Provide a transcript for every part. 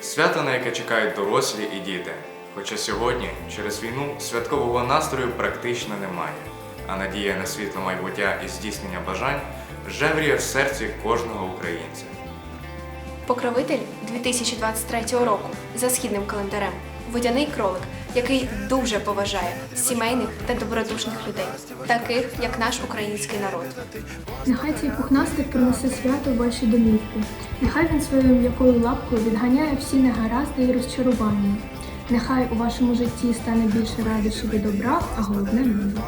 Свято, на яке чекають дорослі і діти. Хоча сьогодні, через війну, святкового настрою практично немає, а надія на світле майбуття і здійснення бажань жевріє в серці кожного українця. Покровитель 2023 року за східним календарем. Водяний кролик, який дуже поважає сімейних та добродушних людей, таких як наш український народ. Нехай цей пухнастик принесе свято в ваші домівки. Нехай він своєю м'якою лапкою відганяє всі негаразди і розчарування. Нехай у вашому житті стане більше радощів і добра, а головне миру.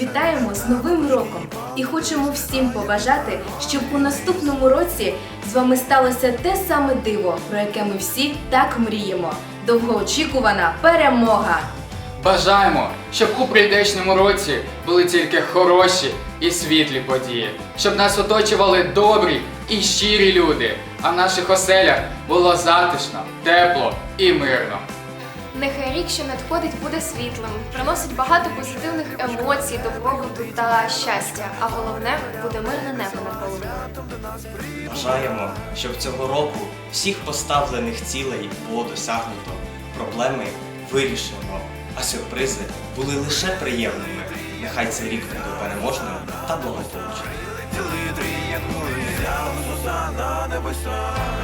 Вітаємо з Новим роком і хочемо всім побажати, щоб у наступному році з вами сталося те саме диво, про яке ми всі так мріємо. Довгоочікувана перемога! Бажаємо, щоб у прийдешньому році були тільки хороші і світлі події, щоб нас оточували добрі і щирі люди, а в наших оселях було затишно, тепло і мирно. Нехай рік, що надходить, буде світлим, приносить багато позитивних емоцій, добробуту та щастя. А головне буде мирне небо над головою. Бажаємо, щоб цього року всіх поставлених цілей було досягнуто, проблеми вирішено, а сюрпризи були лише приємними. Нехай цей рік буде переможним та благополучним. sun.